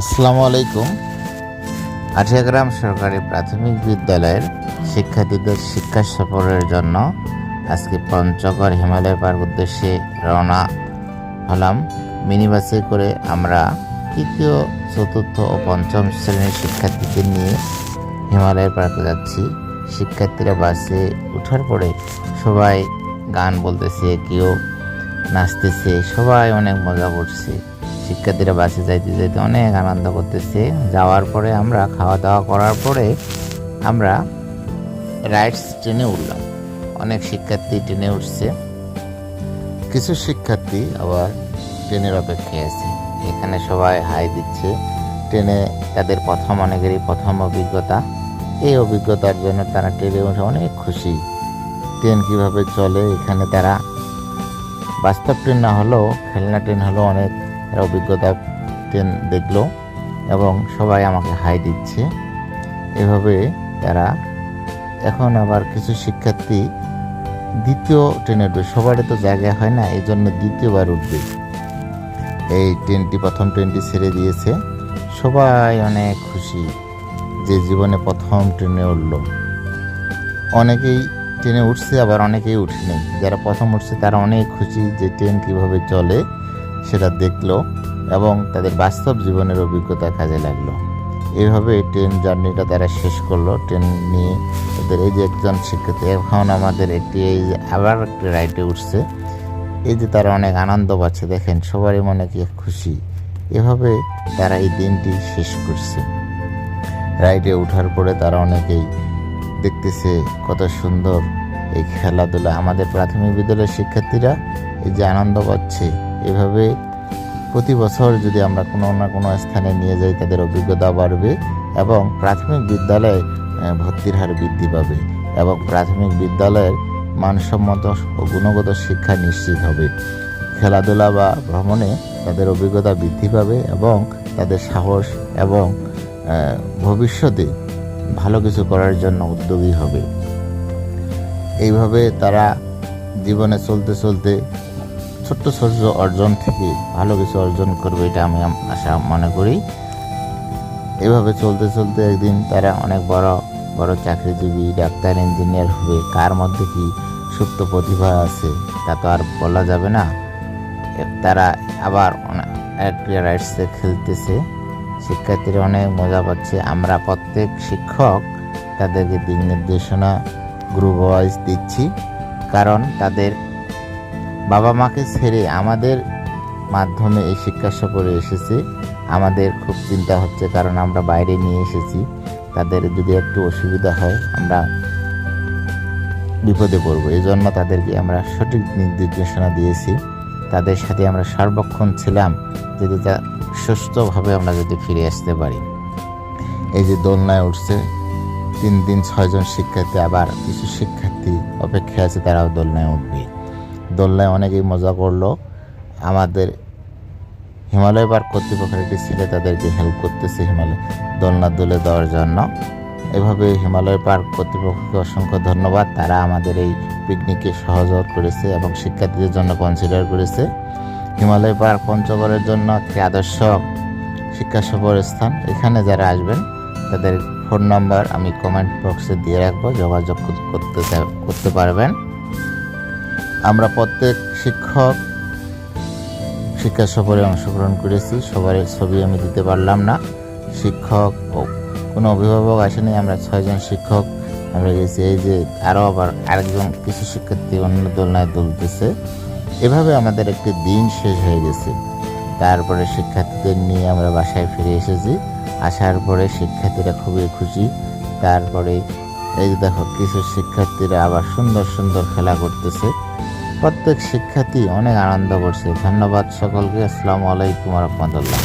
আসসালামু আলাইকুম। আঠিয়াগ্রাম সরকারি প্রাথমিক বিদ্যালয়ের শিক্ষার্থীদের শিক্ষা সফরের জন্য আজকে পঞ্চগড় হিমালয় পার্ক উদ্দেশ্যে রওনা হলাম। মিনি বাসে করে আমরা তৃতীয়, চতুর্থ ও পঞ্চম শ্রেণির শিক্ষার্থীদের নিয়ে হিমালয় পার্কে যাচ্ছি। শিক্ষার্থীরা বাসে ওঠার পরে সবাই গান বলতেছে, কেউ নাচতেছে, সবাই অনেক মজা করছে। শিক্ষার্থীরা বাসে যাইতে যাইতে অনেক আনন্দ করতেছে। যাওয়ার পরে আমরা খাওয়া দাওয়া করার পরে আমরা রাইডস ট্রেনে উঠলাম। অনেক শিক্ষার্থী ট্রেনে উঠছে। কিছু শিক্ষার্থী আবার ট্রেনের অপেক্ষায় আছে। এখানে সবাই হাই দিচ্ছে। ট্রেনে তাদের প্রথম অনেকেরই প্রথম অভিজ্ঞতা। এই অভিজ্ঞতার জন্য তারা ট্রেনে উঠে অনেক খুশি। ট্রেন কীভাবে চলে, এখানে তারা বাস্তব ট্রেন না হলেও, খেলনা ট্রেন হলেও অনেক অভিজ্ঞতা দেখল এবং সবাই আমাকে হাই দিচ্ছে। এভাবে তারা এখন আবার কিছু শিক্ষার্থী দ্বিতীয় ট্রেনে উঠবে সবারই তো জায়গা হয় না এই জন্য দ্বিতীয়বার উঠবে। এই ট্রেনটি প্রথম ট্রেনটি ছেড়ে দিয়েছে। সবাই অনেক খুশি যে জীবনে প্রথম ট্রেনে উঠল। অনেকেই ট্রেনে উঠছে, আবার অনেকেই উঠেনি। যারা প্রথম উঠছে, তারা অনেক খুশি যে ট্রেন কীভাবে চলে। সেটা দেখল এবং তাদের বাস্তব জীবনের অভিজ্ঞতা কাজে লাগল। এইভাবে ট্রেন জার্নিটা তারা শেষ করল। ট্রেন নিয়ে তাদের এই যে একজন শিক্ষার্থী এখন আমাদের একটি এই যে আবার একটি রাইডে উঠছে। এই যে তারা অনেক আনন্দ পাচ্ছে, দেখেন সবারই মনে কি খুশি। এভাবে তারা এই দিনটি শেষ করছে। রাইডে ওঠার পরে তারা অনেকেই দেখতেছে কত সুন্দর এই খেলাধুলা। আমাদের প্রাথমিক বিদ্যালয়ের শিক্ষার্থীরা এই যে আনন্দ পাচ্ছে এভাবে প্রতি বছর যদি আমরা কোনো না কোনো স্থানে নিয়ে যাই, তাদের অভিজ্ঞতা বাড়বে এবং প্রাথমিক বিদ্যালয়ে ভর্তির হার বৃদ্ধি পাবে এবং প্রাথমিক বিদ্যালয়ের মানসম্মত ও গুণগত শিক্ষা নিশ্চিত হবে। খেলাধুলা বা ভ্রমণে তাদের অভিজ্ঞতা বৃদ্ধি পাবে এবং তাদের সাহস এবং ভবিষ্যতে ভালো কিছু করার জন্য উদ্যোগী হবে। এইভাবে তারা জীবনে চলতে চলতে ছোট্ট ছোট্ট অর্জন থেকে ভালো কিছু অর্জন করবে এটা আমি আশা মনে করি। এভাবে চলতে চলতে একদিন তারা অনেক বড় বড় চাকরিজীবী, ডাক্তার, ইঞ্জিনিয়ার হবে। কার মধ্যে কি সুপ্ত প্রতিভা আছে, তা তো আর বলা যাবে না। তারা আবার একটি রাইডসে খেলতেছে। শিক্ষার্থীরা অনেক মজা পাচ্ছে। আমরা প্রত্যেক শিক্ষক তাদেরকে দিক নির্দেশনা গ্রুপ ওয়াইজ দিচ্ছি। কারণ তাদের বাবা মাকে ছেড়ে আমাদের মাধ্যমে এই শিক্ষা সফরে এসেছে। আমাদের খুব চিন্তা হচ্ছে কারণ আমরা বাইরে নিয়ে এসেছি। তাদের যদি একটু অসুবিধা হয়, আমরা বিপদে পড়ব। এই জন্য তাদেরকে আমরা সঠিক নির্দেশনা দিয়েছি। তাদের সাথে আমরা সর্বক্ষণ ছিলাম যদি তা সুস্থভাবে আমরা যদি ফিরে আসতে পারি। এই যে দোলনায় উঠছে, তিন দিন ছয়জন শিক্ষার্থী, আবার কিছু শিক্ষার্থী অপেক্ষায় আছে, তারাও দোলনায় উঠবে। দোলনায় অনেকেই মজা করল। আমাদের হিমালয় পার্ক কর্তৃপক্ষের একটি ছেলে তাদেরকে হেল্প করতেছে হিমালয় দোলনা দোলে দেওয়ার জন্য। এভাবে হিমালয় পার্ক কর্তৃপক্ষকে অসংখ্য ধন্যবাদ। তারা আমাদের এই পিকনিকে সহযোগ করেছে এবং শিক্ষার্থীদের জন্য কনসিডার করেছে। হিমালয় পার্ক পঞ্চগড়ের জন্য একটি আদর্শ শিক্ষা সফর স্থান। এখানে যারা আসবেন, তাদের ফোন নম্বর আমি কমেন্ট বক্সে দিয়ে রাখব। যোগাযোগ করতে করতে পারবেন। আমরা প্রত্যেক শিক্ষক শিক্ষা সফরে অংশগ্রহণ করেছি, সবার ছবি আমি দিতে পারলাম না। শিক্ষক ও কোনো অভিভাবক আসেনি আমরা ছয়জন শিক্ষক আমরা গেছি। এই যে আরও আবার আরেকজন কিছু শিক্ষার্থী অন্য দোলনায় দুলতেছে। এভাবে আমাদের একটি দিন শেষ হয়ে গেছে। তারপরে শিক্ষার্থীদের নিয়ে আমরা বাসায় ফিরে এসেছি। আসার পরে শিক্ষার্থীরা খুবই খুশি। তারপরে এই যে দেখো, কিছু শিক্ষার্থীরা আবার সুন্দর সুন্দর খেলা করতেছে। প্রত্যেক শিক্ষার্থী অনেক আনন্দ করছে। ধন্যবাদ সকলকে। আসসালামু আলাইকুম রহমতুল্লাহ।